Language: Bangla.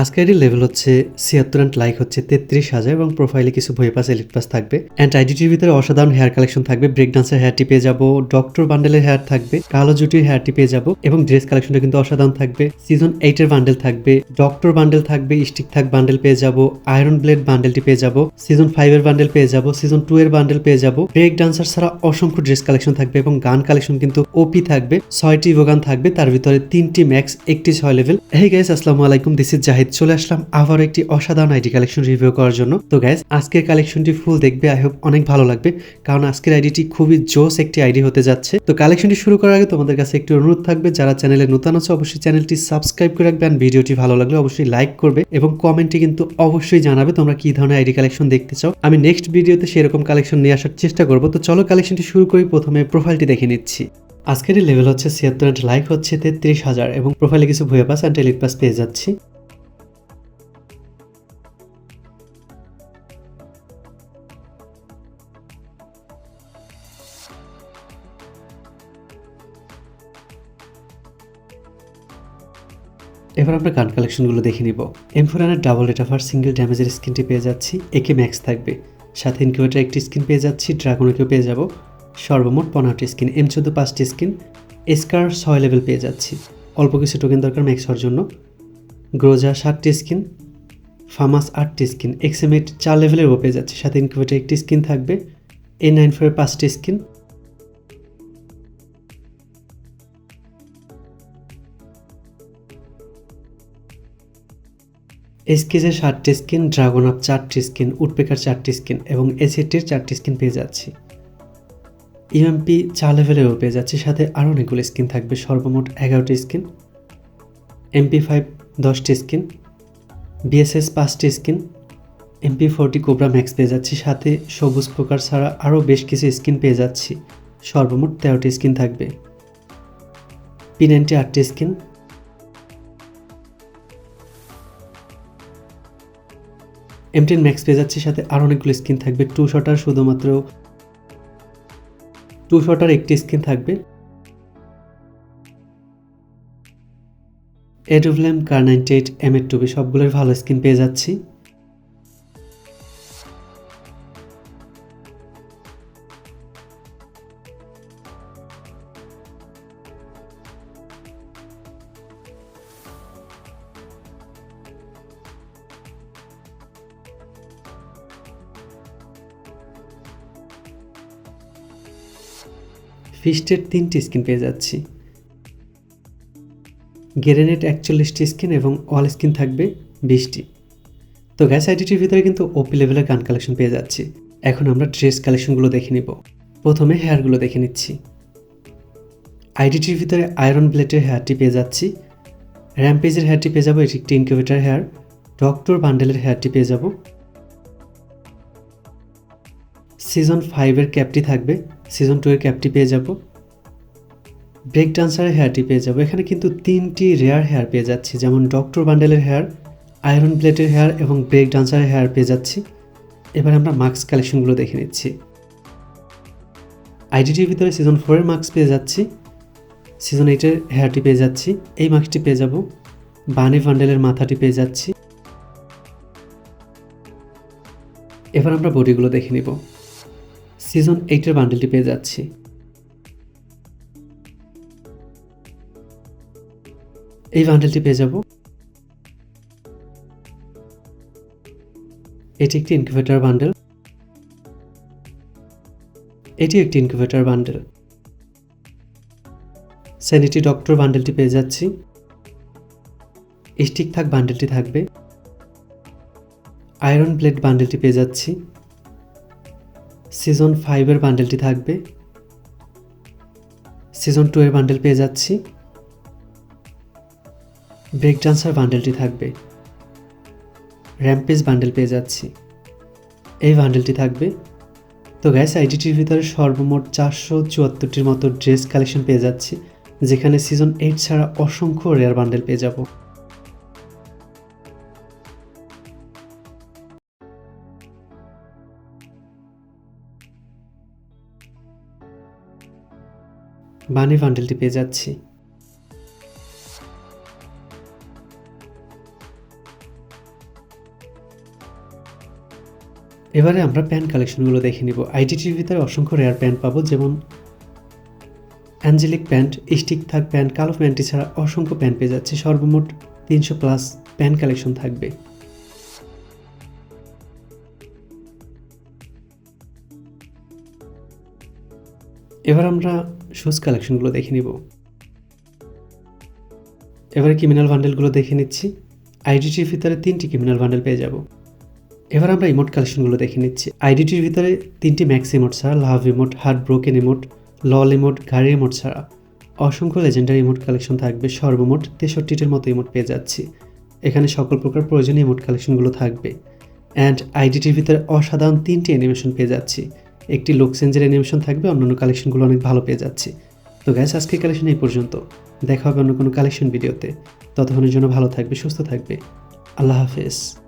আজকের লেভেল হচ্ছে ছিয়াত্তর অ্যান্ড লাইক হচ্ছে তেত্রিশ হাজার এবং প্রোফাইলে কিছু বই পাস এলিট পাস থাকবে। অ্যান্ড আইডিটির ভিতরে অসাধারণ হেয়ার কালেকশন থাকবে। ব্রেক ডান্সের হেয়ারটি পেয়ে যাব ডক্টর বান্ডেলের হেয়ার থাকবে, কালো জুটির হেয়ারটি পেয়ে যাব এবং ড্রেস কালেকশনটা কিন্তু অসাধারণ থাকবে। সিজন এইটের বান্ডেল থাকবে ডক্টর বান্ডেল থাকবে স্টিক থাক বান্ডেল পেয়ে যাব আয়রন ব্লেড বান্ডেলটি পেয়ে যাব সিজন ফাইভ এর বান্ডেল পেয়ে যাব সিজন টু এর বান্ডেল পেয়ে যাব। ব্রেক ডান্সার ছাড়া অসংখ্য ড্রেস কালেকশন থাকবে এবং গান কালেকশন কিন্তু ওপি থাকবে, ছয়টি ইভো গান থাকবে, তার ভিতরে তিনটি ম্যাক্স একটি ছয় লেভেল হে গাইস আসসালামু আলাইকুম দিস ইজ জাহিদ চলে আসলাম আবার একটি অসাধারণ আইডি কালেকশন রিভিউ করার জন্য। তো গাইস আজকের কালেকশনটি ফুল দেখবে আই হোপ অনেক ভালো লাগবে, কারণ আজকের আইডিটি খুবই জোস একটি আইডি হতে যাচ্ছে। তো কালেকশনটি শুরু করার আগে তোমাদের কাছে একটি অনুরোধ থাকবে, যারা চ্যানেলে নতুন আছে, অবশ্যই চ্যানেলটি সাবস্ক্রাইব করে রাখবে ভিডিওটি ভালো লাগলে অবশ্যই লাইক করবে, এবং কমেন্টে কিন্তু অবশ্যই জানাবে তোমরা কি ধরনের আইডি কালেকশন দেখতে চাও। আমি নেক্সট ভিডিওতে সেরকম কালেকশন নিয়ে আসার চেষ্টা করব। তো চলো কালেকশনটি শুরু করি, প্রথমে প্রোফাইলটি দেখে নিচ্ছি। আজকের লেভেল হচ্ছে ছিয়াত্তর লাইক হচ্ছে তেত্রিশ হাজার, এবং প্রোফাইলে কিছু ভুয়া পাস অ্যান্ড এলিট পাস পেয়ে যাচ্ছি। এবার আমরা গান কালেকশনগুলো দেখে নিব। এম ফোরানের ডাবল রেটাফার সিঙ্গেল ড্যামেজের স্কিনটি পেয়ে যাচ্ছি। একে ম্যাক্স থাকবে। সাথে ইনকিউবেটার একটি স্কিন পেয়ে যাচ্ছি ড্রাগনকেও পেয়ে যাব। সর্বমোট পনেরোটি স্কিন এম চোদ্দ পাঁচটি স্কিন এসকার ছয় লেভেল পেয়ে যাচ্ছি। অল্প কিছু টোকেন দরকার ম্যাক্স হওয়ার জন্য। গ্রোজা সাতটি স্কিন ফামাস আটটি স্কিন এক্সএমএট চার লেভেলেরও পেয়ে যাচ্ছে। সাথে ইনকিউবেটার একটি স্কিন থাকবে। এ নাইন ফোরের পাঁচটি স্কিন এসকেজের সাতটি স্কিন, ড্রাগন আপ চারটি স্কিন, উডপেকার চারটি স্কিন এবং এসিটির চারটি স্কিন পেয়ে যাচ্ছি। ইউএমপি চার লেভেলেরও পেয়ে যাচ্ছি, সাথে আরও অনেকগুলো স্কিন থাকবে, সর্বমোট এগারোটি স্কিন। এমপি ফাইভ দশটি স্কিন, বিএসএস পাঁচটি skin, MP forty cobra max পেয়ে যাচ্ছি, সাথে সবুজ প্রকার ছাড়া আরও বেশ কিছু স্কিন পেয়ে যাচ্ছি, সর্বমোট তেরোটি স্কিন থাকবে। পি নাইনটি আটটি স্কিন এমটেন ম্যাক্স পেয়ে যাচ্ছে, সাথে আরও অনেকগুলো স্কিন থাকবে। টু শটার শুধুমাত্র টু শটার একটি স্কিন থাকবে। এডুভলেম কার নাইনটি এইট এম এর টুবি সবগুলোর ভালো স্কিন পেয়ে যাচ্ছি। ফিস্টের তিনটি স্কিন পেয়ে যাচ্ছি। গেরেনেট একচল্লিশটি স্কিন এবং অল স্কিন থাকবে বিশটি। তো গ্যাস আইডিটির ভিতরে কিন্তু ওপি লেভেলের গান কালেকশন পেয়ে যাচ্ছি। এখন আমরা ড্রেস কালেকশনগুলো দেখে নিব। প্রথমে হেয়ারগুলো দেখে নিচ্ছি। আইডিটির ভিতরে আয়রন ব্লেডের হেয়ারটি পেয়ে যাচ্ছি। র্যাম্পেজের হেয়ারটি পেয়ে যাব, এটি একটি ইনকিউবেটার হেয়ার ডক্টর বান্ডেলের হেয়ারটি পেয়ে যাব। সিজন ফাইভের ক্যাপটি থাকবে। সিজন টু এর ক্যাপটি পেয়ে যাব। ব্রেক ডান্সারের হেয়ারটি পেয়ে যাব। এখানে কিন্তু তিনটি রেয়ার হেয়ার পেয়ে যাচ্ছি, যেমন ডক্টর বান্ডেলের হেয়ার আয়রন প্লেটের হেয়ার এবং ব্রেক ডান্সারের হেয়ার পেয়ে যাচ্ছি। এবার আমরা মাস্ক কালেকশনগুলো দেখে নিচ্ছি। আইডিটির ভিতরে সিজন ফোরের মাস্ক পেয়ে যাচ্ছি। সিজন এইটের হেয়ারটি পেয়ে যাচ্ছি। এই মাস্কটি পেয়ে যাব। বানি বান্ডেলের মাথাটি পেয়ে যাচ্ছি। এবার আমরা বডিগুলো দেখে নিব। সিজন এইটের বান্ডেলটি পেয়ে যাচ্ছি। এই বান্ডেলটি পেয়ে যাব। এটি একটি ইনকিউবেটর বান্ডেল এটি একটি ইনকিউবেটর বান্ডেল স্যানিটি ডক্টর বান্ডেলটি পেয়ে যাচ্ছি। স্টিক থাক বান্ডেলটি থাকবে। আয়রন ব্লেড বান্ডেলটি পেয়ে যাচ্ছি। সিজন ফাইভের বান্ডেলটি থাকবে। সিজন টু এর বান্ডেল পেয়ে যাচ্ছি। ব্রেক ডান্সার বান্ডেলটি থাকবে। র্যাম্পেজ বান্ডেল পেয়ে যাচ্ছি। এই বান্ডেলটি থাকবে। তো গ্যাস আইডিটির ভিতরে সর্বমোট চারশো চুয়াত্তরটির মতো ড্রেস কালেকশন পেয়ে যাচ্ছি। যেখানে সিজন এইট ছাড়া অসংখ্য রেয়ার বান্ডেল পেয়ে যাব। বানি বান্ডেলটি পেয়ে যাচ্ছি। এবারে আমরা প্যান কালেকশনগুলো দেখে নিব। আইডিটির ভিতরে অসংখ্য রেয়ার প্যান্ট পাবো, যেমন অ্যাঞ্জেলিক প্যান্ট, স্টিক থাক প্যান্ট, কালো প্যান্টটি ছাড়া অসংখ্য প্যান্ট পেয়ে যাচ্ছে। সর্বমোট তিনশো প্লাস প্যান্ট কালেকশন থাকবে। এবার আমরা শুজ কালেকশনগুলো দেখে নিব। এবারে ক্রিমিনাল বান্ডেলগুলো দেখে নিচ্ছি। আইডিটির ভিতরে তিনটি ক্রিমিনাল বান্ডেল পেয়ে যাব। এবার আমরা ইমোট কালেকশনগুলো দেখে নিচ্ছি। আইডিটির ভিতরে তিনটি ম্যাক্স ইমোট ছাড়া love emote heart broken emote lol emote গাড়ি ইমোট ছাড়া অসংখ্য লেজেন্ডারি ইমোট কালেকশন থাকবে। সর্বমোট তেষট্টিটির মতো ইমোট পেয়ে যাচ্ছি। এখানে সকল প্রকার প্রয়োজনীয় ইমোট কালেকশনগুলো থাকবে। অ্যান্ড আইডিটির ভিতরে অসাধারণ তিনটি অ্যানিমেশন পেয়ে যাচ্ছি। একটি লোক লোকসেঞ্জের অ্যানিমেশন থাকবে অন্যান্য কালেকশনগুলো অনেক ভালো পেয়ে যাচ্ছে। তো গ্যাস আজকে কালেকশন এই পর্যন্ত। দেখা হবে অন্য কোনো কালেকশন ভিডিওতে ততক্ষণের জন্য ভালো থাকবে, সুস্থ থাকবে। আল্লাহ হাফেজ।